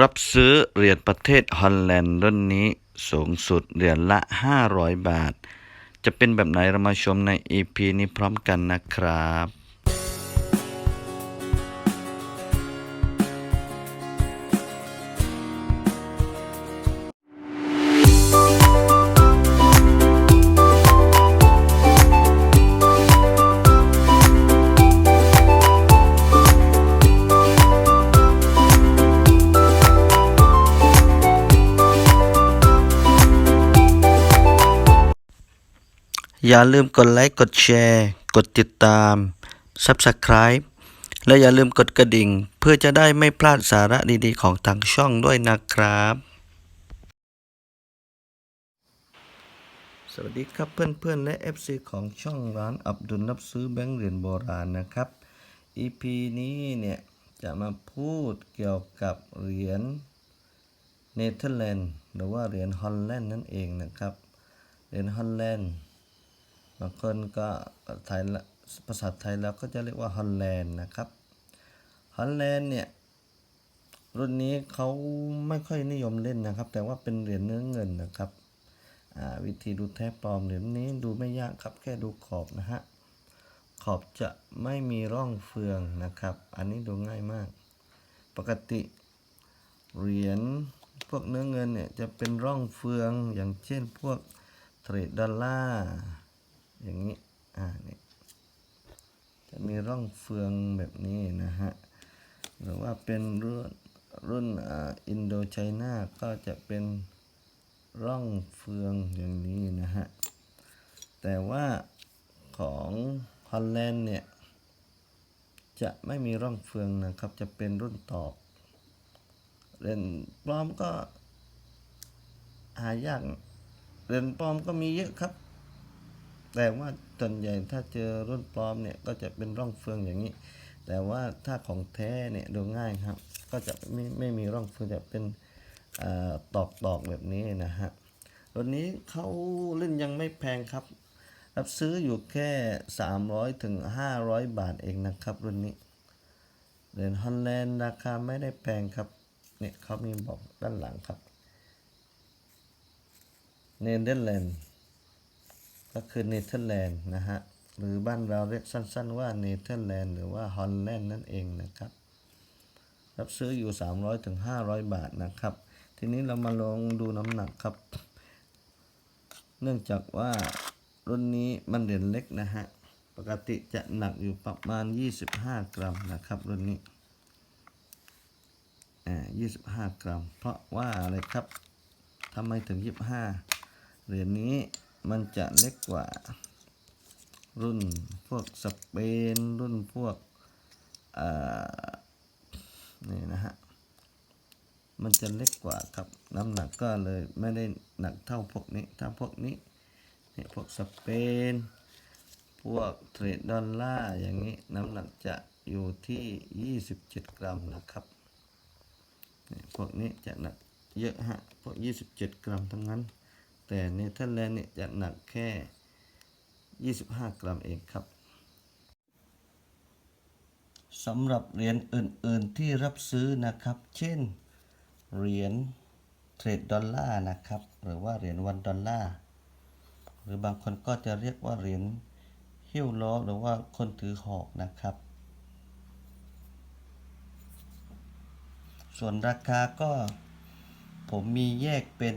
รับซื้อเหรียญประเทศฮอลแลนด์รุ่นนี้สูงสุดเหรียญละ 500 บาท จะเป็นแบบไหนเรามาชมใน EP นี้พร้อมกันนะครับ อย่าลืมกดไลค์ กดแชร์ กดติดตาม Subscribe และอย่าลืมกดกระดิ่ง เพื่อจะได้ไม่พลาดสาระดีๆ ของทางช่องด้วยนะครับ สวัสดีครับเพื่อนๆ และ FC ของช่องร้านอับดุลรับซื้อแบงค์เหรียญโบราณนะครับ EP นี้เนี่ย จะมาพูดเกี่ยวกับเหรียญเนเธอร์แลนด์หรือว่าเหรียญฮอลแลนด์นั่นเองนะครับเหรียญฮอลแลนด์ บางคนก็ไทยละภาษาไทยแล้วก็จะเรียกว่าฮอลแลนด์นะครับฮอลแลนด์เนี่ยรุ่นนี้เขาไม่ค่อยนิยมเล่นนะครับ แต่ว่าเป็นเหรียญเนื้อเงินนะครับวิธีดูแท้ปลอมเหรียญนี้ดูไม่ยากครับแค่ดูขอบนะฮะขอบจะไม่มีร่องเฟืองนะครับ อันนี้ดูง่ายมาก ปกติเหรียญพวกเนื้อเงินเนี่ยจะเป็นร่องเฟืองอย่างเช่นพวกเทรดดอลลาร์ อย่างนี้ อ่านี่จะมีร่องเฟืองแบบนี้นะฮะ หรือว่าเป็นรุ่นรุ่นอ่าอินโดไชน่าก็จะเป็นร่องเฟืองอย่างนี้นะฮะ แต่ว่าของฮอลแลนด์เนี่ย จะไม่มีร่องเฟืองนะครับ จะเป็นรุ่นตอกเรนปลอมก็หายากเรนปลอมก็มีเยอะครับ แต่ว่าส่วนใหญ่ถ้าเจอรุ่นปลอมเนี่ยก็จะเป็นร่องเฟืองอย่างนี้ แต่ว่าถ้าของแท้เนี่ยดูง่ายครับ ก็จะไม่ไม่มีร่องเฟืองจะเป็นอตอกตอกๆแบบนี้นะฮะรุ่นนี้เขาเล่นยังไม่แพงครับ รับซื้ออยู่แค่ 300ถึง500 บาทเองนะครับรุ่นนี้เหรียญฮอลแลนด์ราคาไม่ได้แพงครับเนี่ยเขามีบอกด้านหลังครับเนเธอร์แลนด์ ก็คือเนเธอร์แลนด์นะฮะ หรือบ้านเราเรียกสั้นๆว่าเนเธอร์แลนด์หรือว่าฮอลแลนด์นั่นเองนะครับ รับซื้ออยู่ 300ถึง500 บาทนะครับ ทีนี้เรามาลองดูน้ำหนักครับ เนื่องจากว่ารุ่นนี้มันเหรียญเล็กนะฮะ ปกติจะหนักอยู่ประมาณ 25 กรัมนะครับ รุ่นนี้อ่า25 กรัม เพราะว่าอะไรครับทำไมถึง 25 เหรียญนี้ มันจะเล็กกว่า รุ่นพวกสเปน รุ่นพวกนี่นะฮะ มันจะเล็กกว่าครับ น้ำหนักก็เลยไม่ได้หนักเท่าพวกนี้ ถ้าพวกนี้เนี่ยพวกสเปน พวกเทรดดอลลาร์อย่างนี้น้ำหนักจะอยู่ที่ 27 กรัมนะครับพวกนี้จะหนักเยอะฮะ พวก 27 กรัมทั้งนั้น แต่เนเธอร์แลนด์เนี่ยจะหนักแค่ 25 กรัมเองครับสำหรับเหรียญอื่น ๆ ที่รับซื้อนะครับ เช่น เหรียญเทรดดอลลาร์นะครับ หรือว่าเหรียญวันดอลลาร์ หรือบางคนก็จะเรียกว่าเหรียญหิ้วล้อหรือว่าคนถือหอกนะครับ ส่วนราคาก็ผมมีแยกเป็น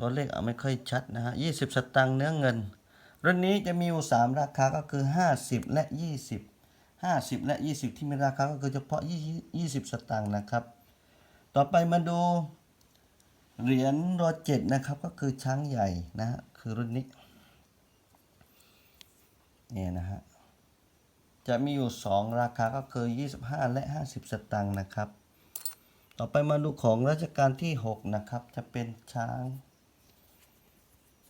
ตัวเลขเอาไม่ค่อยชัดนะฮะ20สตังค์เนื้อเงิน รุ่นนี้จะมีอยู่3ราคาก็คือ50และ20 50และ20ที่มีราคาก็คือเฉพาะ20 20สตังค์นะครับ ต่อไปมาดูเหรียญรอเจ็ดนะครับก็คือช้างใหญ่นะฮะคือรุ่นนี้เนี่ยนะฮะจะมีอยู่ 2 ราคาก็คือ 25 และ 50 สตางค์นะครับ ต่อไปมาดูของรัชกาลที่ 6 นะครับ จะเป็นช้าง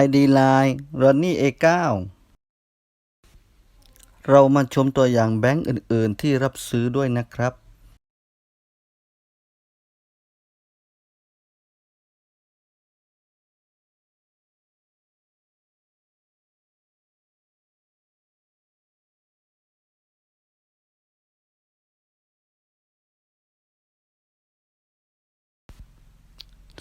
ID Line Ronnie A9 เรามาชมตัวอย่างแบงก์อื่น ๆ ที่รับซื้อด้วยนะครับ